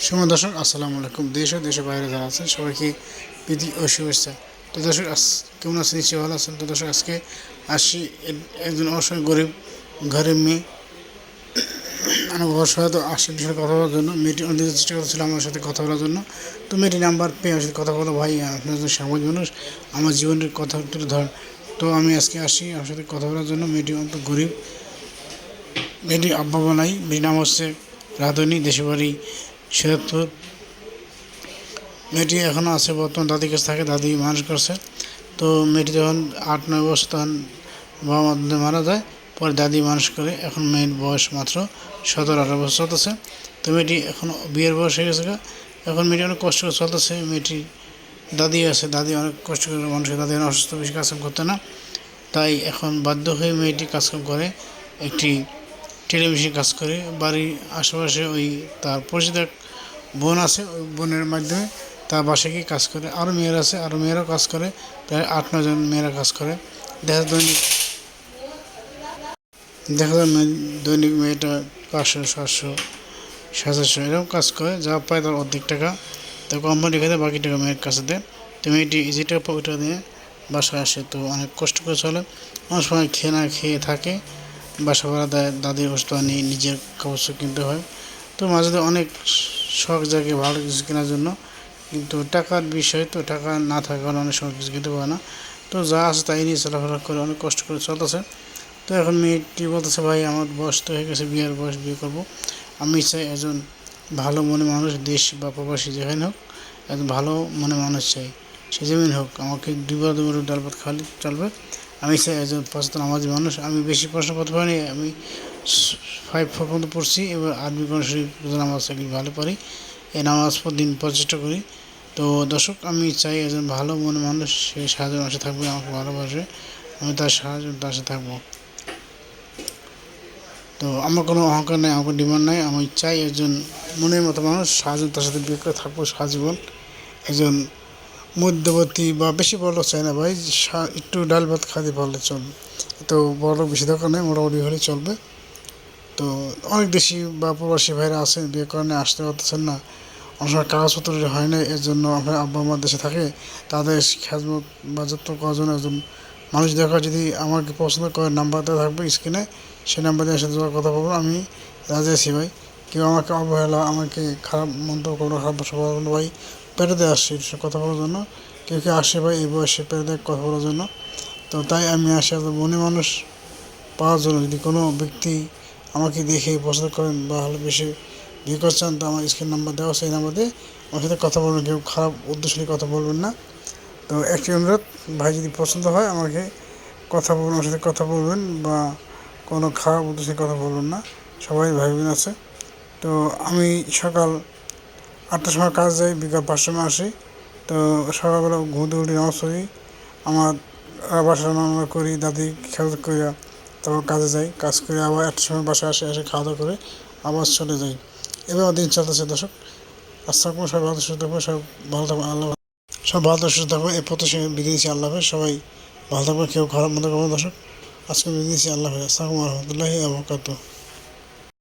সময় দর্শক, আসসালামু আলাইকুম। দেশ ও দেশের বাইরে যারা আছেন, সবাইকে প্রীতি ও শুভেচ্ছা। তো দর্শক কেমন আছেন? নিশ্চয়ই ভালো আছেন। তো দর্শক, আজকে আসি এক- একজন অসহায় গরিব ঘরের মেয়ে। অনেক অসহায় তো আসি বিষয়ে কথা বলার জন্য। মেয়েটি দিন চেষ্টা করছিল আমার সাথে কথা বলার জন্য। তো মেয়েটি নাম্বার পেয়ে আমার সাথে কথা বলো। ভাই, আপনার একজন সামাজিক মানুষ। আমার জীবনের কথা তুলে ধরেন। তো আমি আজকে আসি আমার সাথে কথা বলার জন্য। মেয়েটি অন্ত গরিব। মেয়েটি আব্বা বানাই মেয়েটির নাম হচ্ছে রাধুনী দেশের বাড়ি শরৎপুর মেয়েটি এখনও আছে, বর্তমান দাদির কাছে থাকে, দাদি মানুষ করছে। তো মেয়েটি যখন আট, নয় বছর তখন বাবা মা মারা যায়, পরে দাদি মানুষ করে, এখন মেয়ের বয়স মাত্র সতেরো, আঠারো বছর চলতেছে। তো মেয়েটি এখন বিয়ের বয়স হয়ে গেছে। এখন মেয়েটি অনেক কষ্ট করে চলতেছে, মেয়েটি দাদি আছে, দাদি অনেক কষ্ট করে মানুষের, দাদি অসুস্থ, বেশি কাজকাম করতে না। তাই এখন বাধ্য হয়ে মেয়েটি কাজকাম করে, একটি টেলিভিশন কাজ করে, বাড়ির আশেপাশে ওই তার পরিচিত বোন আছে বোনের মাধ্যমে তার বাসায় গিয়ে কাজ করে। আরও মেয়েরা আছে আরও মেয়েরাও কাজ করে। প্রায় আট নজন মেয়েরা কাজ করে। দেখা দৈনিক দেখা যায় দৈনিক মেয়েটা পাঁচশো, সাতশো সাতশো, এরকম কাজ করে। যা পায় তার অর্ধেক টাকা। তো কোম্পানি রেখে দেয় বাকি টাকা মেয়ের কাছে দেয়। তো মেয়েটি টাকা ওইটা দিয়ে বাসায় আসে। তো অনেক কষ্ট করে চলে। অনেক সময় খেয়ে না খেয়ে থাকে। বাসা ভাড়া দেয়। দাদির ওষুধ আনি, নিজের চোপড় কিনতে হয়। তো মাঝে অনেক শখ জাগে ভালো কিছু কেনার জন্য। কিন্তু টাকার বিষয় তো, টাকা না থাকার কারণে অনেক সময় কিছু কিনতে পারে না। তো যা আছে তাই নিয়ে চলাফেরা করে অনেক কষ্ট করে চলতেছে। তো এখন মেয়েটি বলতেছে, ভাই, আমার বয়স তো হয়ে গেছে, বিয়ের বয়স, বিয়ে করব। আমি চাই একজন ভালো মনে মানুষ, দেশ বা প্রবাসী যেখানে হোক, একজন ভালো মনে মানুষ চাই। সে হোক, আমাকে দুবার দুবার ডাল ভাত খাওয়ালে চলবে। আমি চাই একজন সচেতন আমাদের মানুষ, আমি বেশি প্রশ্ন করতে পারিনি আমি ফাইভ ফোর পর্যন্ত পড়ছি, এবার আরবি কোরআন নামাজ এগুলি ভালো পারি এই নামাজ পর দিন প্রচেষ্টা করি। তো দর্শক, আমি চাই একজন ভালো মনে মানুষ, সে সাহায্য মানুষে থাকবে, আমাকে ভালোবাসে, আমি তার সাহায্য তার সাথে থাকব। তো আমার কোনো অহংকার নেই, আমার ডিমান্ড নাই, আমি চাই একজন মনের মতো মানুষ সাহায্য তার সাথে বিয়ে করে থাকব সারাজীবন একজন মধ্যবর্তী বা বেশি বড় চাই না ভাই একটু ডাল ভাত খাতে পারলে চলবে তো বড় বেশি দরকার নেই, মোটামুটি হলে চলবে। তো অনেক দেশি বা প্রবাসী ভাইরা আছেন বিয়ে কারণে আসতে পারতেছেন না। অনেক সময় কাগজপত্র হয় না, এর জন্য আপনার আব্বা আমার দেশে থাকে, তাদের খেজমত বা যত্ন করার জন্য একজন মানুষ দেখা যদি আমাকে পছন্দ করে নাম্বার দেওয়া থাকবে স্ক্রিনে, সেই নাম্বার দিয়ে সাথে কথা বলব আমি রাজি আছি ভাই। কেউ আমাকে অবহেলা, আমাকে খারাপ মন্তব্য করল খারাপ ভাই। পেটেতে আসছি কথা বলার জন্য। কেউ কেউ আসে ভাই, এই বয়সে পেটেতে কথা বলার জন্য। তো তাই আমি আসি মনে মানুষ পাওয়ার জন্য। যদি কোনো ব্যক্তি আমাকে দেখে পছন্দ করেন বা ভালোবেসে বিয়ে করছেন তো আমার স্ক্রিন নাম্বার দেওয়া সেই নাম্বার দিয়ে আমার সাথে কথা বলবেন, কেউ খারাপ উদ্দেশ্য নিয়ে কথা বলবেন না। তো একটি অনুরোধ, ভাই যদি পছন্দ হয় আমাকে কথা বলবেন আমার সাথে কথা বলবেন বা কোনো খারাপ উদ্দেশ্যে কথা বলবেন না। সবাই ভাই বোন আছে। তো আমি সকাল আটটার সময় কাজ যাই, বিকাল পাঁচটার সময় আসি। তো সকালবেলা ঘুমতে উঠে নামাজ পড়ি। আমার বাসা রান্না করি, দাদি খেয়াল করি তারপর কাজে যাই। কাজ করে আবার একটার সময় বাসায় আসে, এসে খাওয়া দাওয়া করে আবার চলে যাই। এবার দিন চলতেছে দর্শক। আসসালাম সবাই ভালো সুস্থ থাকবে সব ভালো থাকব আল্লাহ সব ভালো সুস্থ থাকবে এ বিদায় দিচ্ছি আল্লাহ সবাই ভালো থাকবে কেউ খারাপ মতো করবে দর্শক। আজকে বিদায় দিচ্ছি আল্লাহ আসসালামু রহমতুল্লাহি আবরকাত